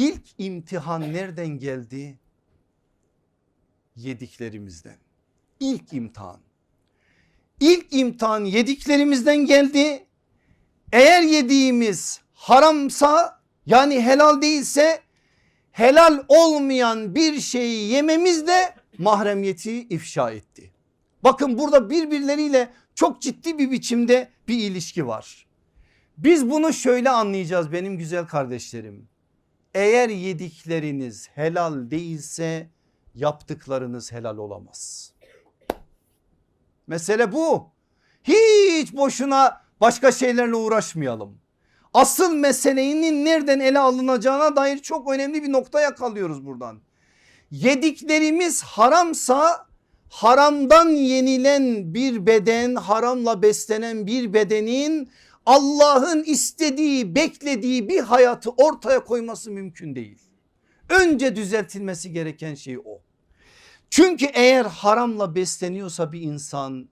İlk imtihan nereden geldi? Yediklerimizden. İlk imtihan. İlk imtihan yediklerimizden geldi. Eğer yediğimiz haramsa yani helal değilse helal olmayan bir şeyi yememiz de mahremiyeti ifşa etti. Bakın burada birbirleriyle çok ciddi bir biçimde bir ilişki var. Biz bunu şöyle anlayacağız benim güzel kardeşlerim. Eğer yedikleriniz helal değilse yaptıklarınız helal olamaz. Mesele bu. Hiç boşuna başka şeylerle uğraşmayalım. Asıl meselenin nereden ele alınacağına dair çok önemli bir nokta yakalıyoruz buradan. Yediklerimiz haramsa haramdan yenilen bir beden haramla beslenen bir bedenin Allah'ın istediği beklediği bir hayatı ortaya koyması mümkün değil. Önce düzeltilmesi gereken şey o. Çünkü eğer haramla besleniyorsa bir insan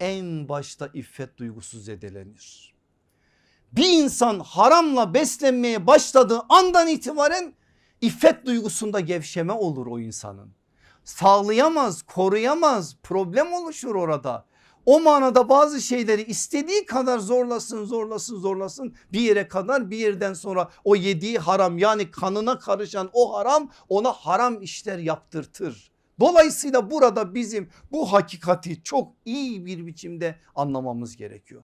en başta iffet duygusu zedelenir. Bir insan haramla beslenmeye başladığı andan itibaren iffet duygusunda gevşeme olur o insanın. Sağlayamaz, koruyamaz, problem oluşur orada. O manada bazı şeyleri istediği kadar zorlasın zorlasın zorlasın bir yere kadar bir yerden sonra o yediği haram yani kanına karışan o haram ona haram işler yaptırtır. Dolayısıyla burada bizim bu hakikati çok iyi bir biçimde anlamamız gerekiyor.